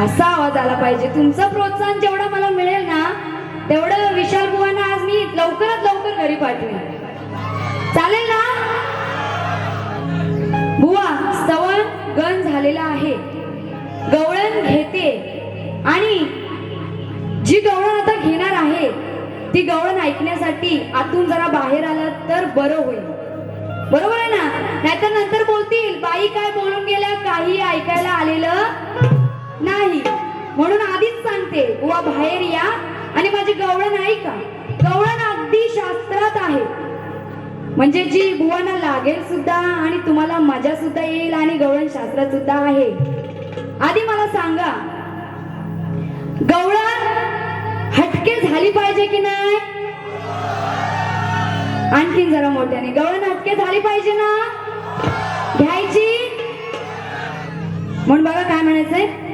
असा आवाज आला पाहिजे. तुमचं प्रोत्साहन जेवढं मला मिळेल ना तेवढं विशाल बुवांना आज मी लवकरात लवकर घरी पाठवेन. चालेल ना? बुवा स्तवन गण झालेला आहे. गवळण घेते. आणि जी गवळण आता घेणार आहे ती गवळण ऐकण्यासाठी आतून जरा बाहेर आलं तर बरं होईल. बरोबर आहे ना? नाहीतर नंतर बोलतील बाई काय बोलून गेल्या? काही ऐकायला आलेलं नाही. म्हणून आधीच सांगते बुवा बाहेर या आणि माझी गवळण ऐका. गवळण अगदी शास्त्रात आहे. म्हणजे जी बुवांना लागेल सुद्धा आणि तुम्हाला मजा सुद्धा येईल आणि गवळण शास्त्रात सुद्धा आहे. आधी मला सांगा गवळण हटके झाली पाहिजे की नाही? आणखीन जरा मोठ्याने गवळण हटके झाली पाहिजे ना? घ्यायची? म्हणून बघा काय म्हणायचंय.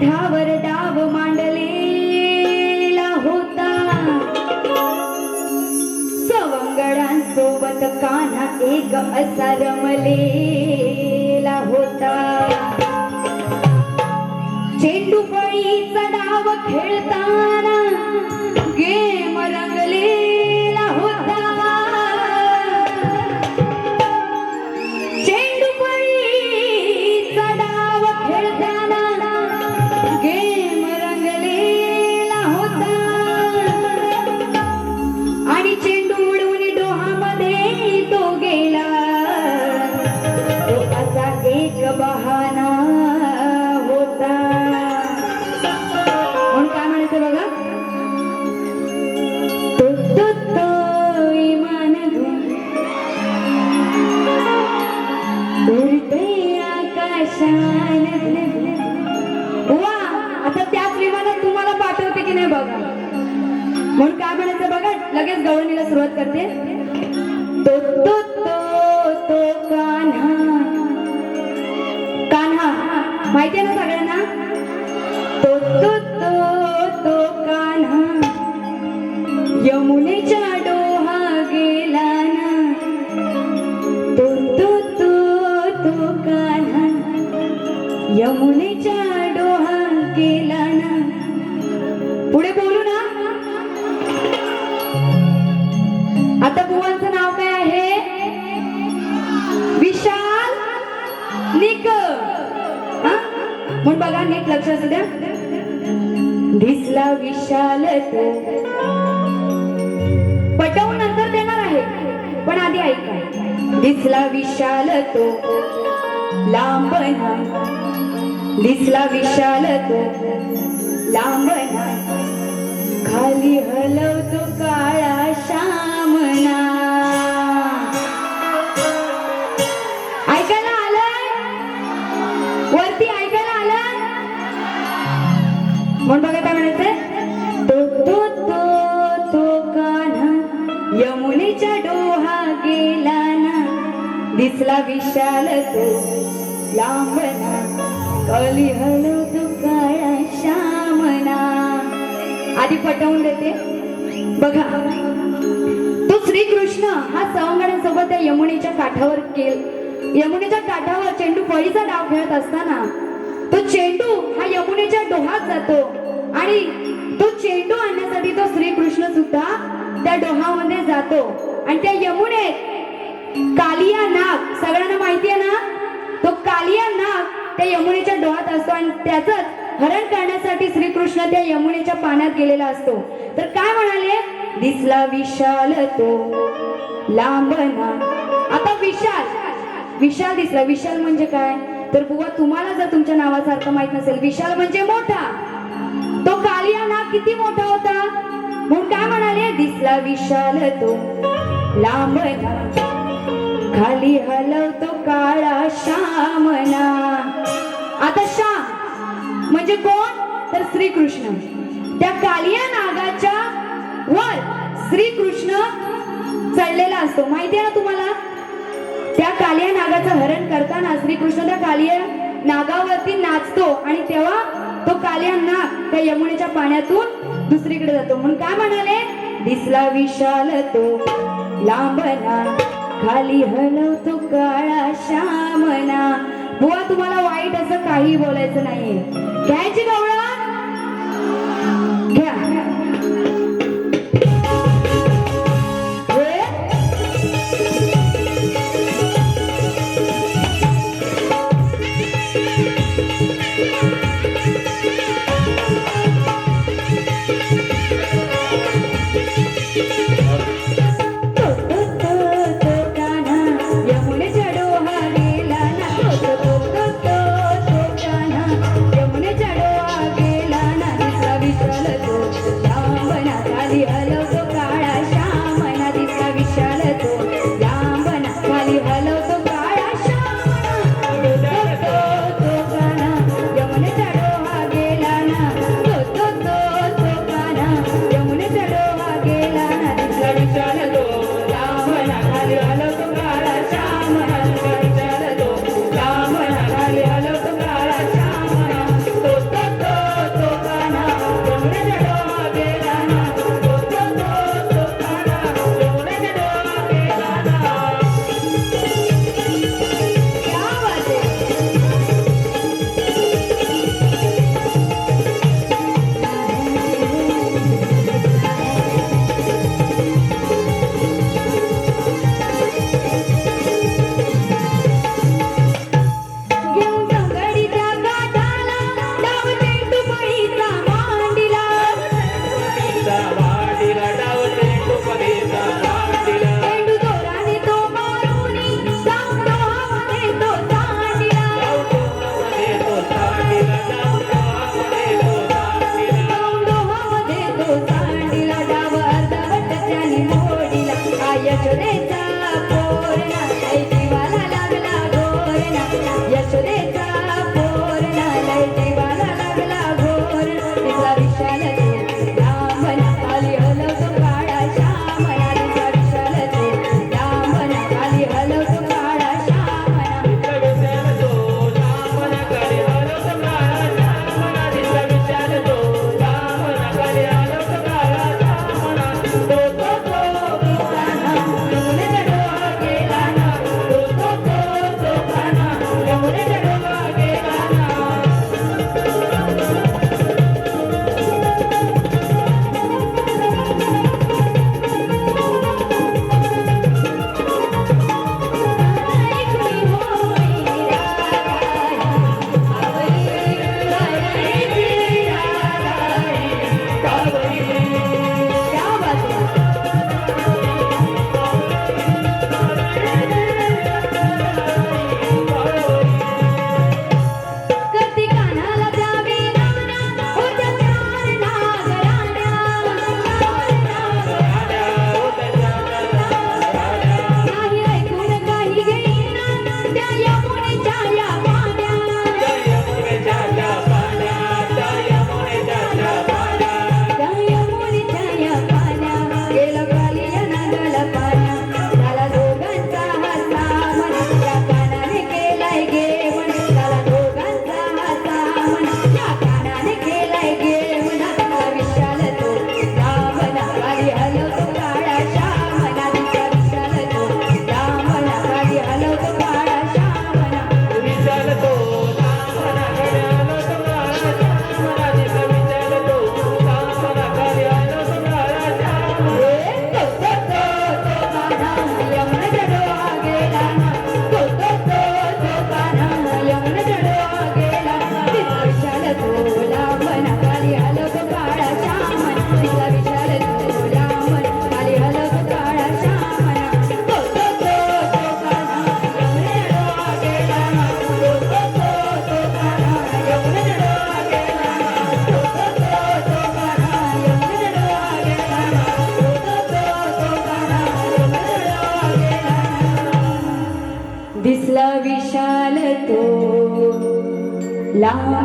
काठावर डाव मांडलेला होता. सवंगडांसोबत कान्हा एक असा रमलेला होता. चेंडू फळीचा डाव खेळताना गेम रंग करते? तो तो तो तो कान्हा. कान्हा माहितीये ना सगळ्यांना? तो तो तो तो कान्हा. यमुनेच्या डोहा गेला ना तो तो तो तो कान्हा. यमुनेच्या डोहा गेला ना पुढे बोलू ना. आता बुवांचं नाव काय आहे? विशाल निक हा? म्हणून बघा नीट लक्ष असू द्या. दिसला विशाल पटवून नंतर देणार आहे. पण आधी ऐका. दिसला विशाल तो. लांब दिसला विशाल तो. लांब खाली हलवतो काळा शान. ऐकायला आलं वरती ऐकायला आलं म्हणून बघा काय म्हणायचं तो तो तो तो कान्हा. यमुनेच्या डोहा गेला ना दिसला विशाल तो लांबना. कली हलवतो काळा श्यामना. आधी पटवून देते. बघा. कृष्ण हा सवंगड्यांसोबत त्या यमुनेच्या काठावर केल यमुनेच्या काठावर चेंडू फळीचा डाव खेळत असताना तो चेंडू हा यमुनेच्या डोहात जातो आणि तो चेंडू आणण्यासाठी तो श्रीकृष्ण सुद्धा त्या डोहामध्ये जातो. आणि त्या यमुनेत कालिया नाग सगळ्यांना माहिती आहे ना? तो कालिया नाग त्या यमुनेच्या डोहात असतो आणि त्याच हरण करण्यासाठी श्रीकृष्ण त्या यमुनेच्या पाण्यात गेलेला असतो. तर काय म्हणाले? दिसला विशाल तो. लांबना आता विशाल. विशाल दिसला. विशाल म्हणजे काय? तर बुवा तुम्हाला जर तुमच्या नावासारखं माहीत नसेल विशाल म्हणजे मोठा. तो कालिया नाग किती मोठा होता? म्हणून काय म्हणाले? दिसला विशाल तो लांबना खाली हलवतो काळा श्यामना. आता श्याम म्हणजे कोण? तर श्रीकृष्ण. त्या कालिया नागाच्या वर श्रीकृष्ण चढलेला असतो. माहिती आहे ना तुम्हाला? त्या कालिया नागाचं हरण करताना श्रीकृष्ण त्या कालिया नागावरती नाचतो आणि तेव्हा तो कालिया नाग त्या यमुनेच्या पाण्यातून दुसरीकडे जातो. म्हणून काय म्हणाले? दिसला विशाल तो लांबना खाली हलवतो काळा श्यामना बुवा तुम्हाला वाईट असं काही बोलायचं नाहीये. घ्यायची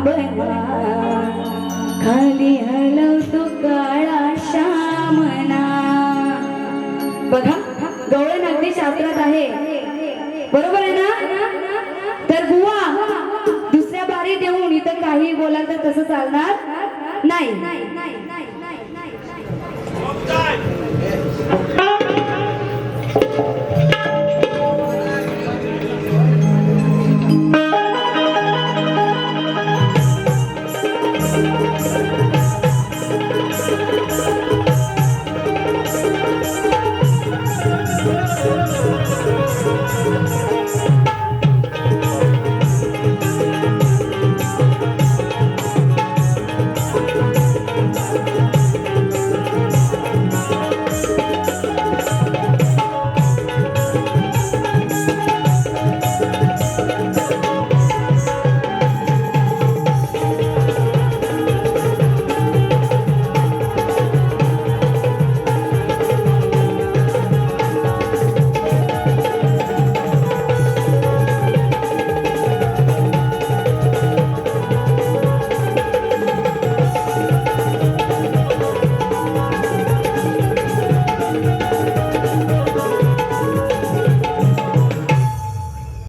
बनवा खाली हलवतो काळा श्यामना. बघा गवळण अगदी शास्त्रात आहे. बरोबर आहे ना? तर बुवा दुसऱ्या बारी देऊन इथं काही बोलाल तर तसं चालणार नाही.